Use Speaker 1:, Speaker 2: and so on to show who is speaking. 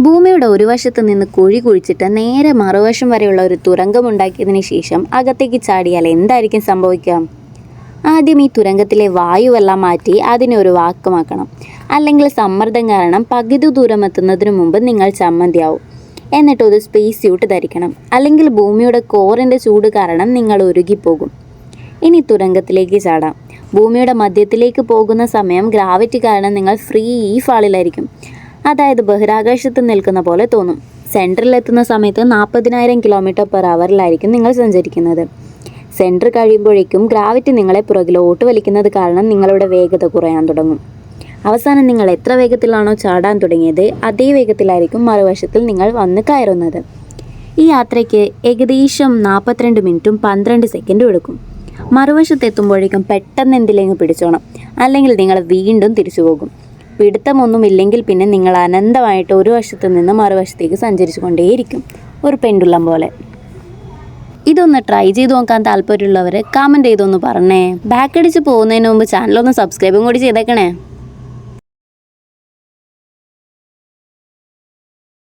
Speaker 1: ഭൂമിയുടെ ഒരു വശത്ത് നിന്ന് കുഴി കുഴിച്ചിട്ട് നേരെ മറുവശം വരെയുള്ള ഒരു തുരങ്കം ഉണ്ടാക്കിയതിന് ശേഷം അകത്തേക്ക് ചാടിയാൽ എന്തായിരിക്കും സംഭവിക്കുക ആദ്യം ഈ തുരങ്കത്തിലെ വായുവെല്ലാം മാറ്റി അതിനെ ഒരു വാക്കുമാക്കണം. അല്ലെങ്കിൽ സമ്മർദ്ദം കാരണം പകുതി ദൂരം എത്തുന്നതിന് മുമ്പ് നിങ്ങൾ ചമ്മന്തിയാവും. എന്നിട്ട് ഒരു സ്പേസ് സ്യൂട്ട് ധരിക്കണം. അല്ലെങ്കിൽ ഭൂമിയുടെ കോറിന്റെ ചൂട് കാരണം നിങ്ങൾ ഉരുകിപ്പോകും. ഇനി തുരങ്കത്തിലേക്ക് ചാടാം. ഭൂമിയുടെ മധ്യത്തിലേക്ക് പോകുന്ന സമയം ഗ്രാവിറ്റി കാരണം നിങ്ങൾ ഫ്രീ ഫാളിലായിരിക്കും. അതായത് ബഹിരാകാശത്ത് നിൽക്കുന്ന പോലെ തോന്നും. സെന്ററിൽ എത്തുന്ന സമയത്ത് നാൽപ്പതിനായിരം കിലോമീറ്റർ പെർ അവറിലായിരിക്കും നിങ്ങൾ സഞ്ചരിക്കുന്നത്. സെന്റർ കഴിയുമ്പോഴേക്കും ഗ്രാവിറ്റി നിങ്ങളെ പുറകിലോട്ട് വലിക്കുന്നത് കാരണം നിങ്ങളുടെ വേഗത കുറയാൻ തുടങ്ങും. അവസാനം നിങ്ങൾ എത്ര വേഗത്തിലാണോ ചാടാൻ തുടങ്ങിയത് അതേ വേഗത്തിലായിരിക്കും മറുവശത്തിൽ നിങ്ങൾ വന്ന് കയറുന്നത്. ഈ യാത്രയ്ക്ക് ഏകദേശം നാൽപ്പത്തിരണ്ട് മിനിറ്റും പന്ത്രണ്ട് സെക്കൻഡും എടുക്കും. മറുവശത്തെത്തുമ്പോഴേക്കും പെട്ടെന്ന് എന്തിലെങ്കിലും പിടിച്ചോണം. അല്ലെങ്കിൽ നിങ്ങൾ വീണ്ടും തിരിച്ചു പോകും പിടുത്തമൊന്നുമില്ലെങ്കിൽ പിന്നെ നിങ്ങൾ അനന്തമായിട്ട് ഒരു വശത്ത് നിന്ന് മറുവശത്തേക്ക് സഞ്ചരിച്ചു കൊണ്ടേയിരിക്കും ഒരു പെണ്ടുള്ളം പോലെ. ഇതൊന്ന് ട്രൈ ചെയ്ത് നോക്കാൻ താല്പര്യമുള്ളവർ കമന്റ് ചെയ്തൊന്ന് പറഞ്ഞേ. ബാക്കടിച്ച് പോകുന്നതിന് മുമ്പ് ചാനലൊന്ന് സബ്സ്ക്രൈബും കൂടി ചെയ്തേക്കണേ.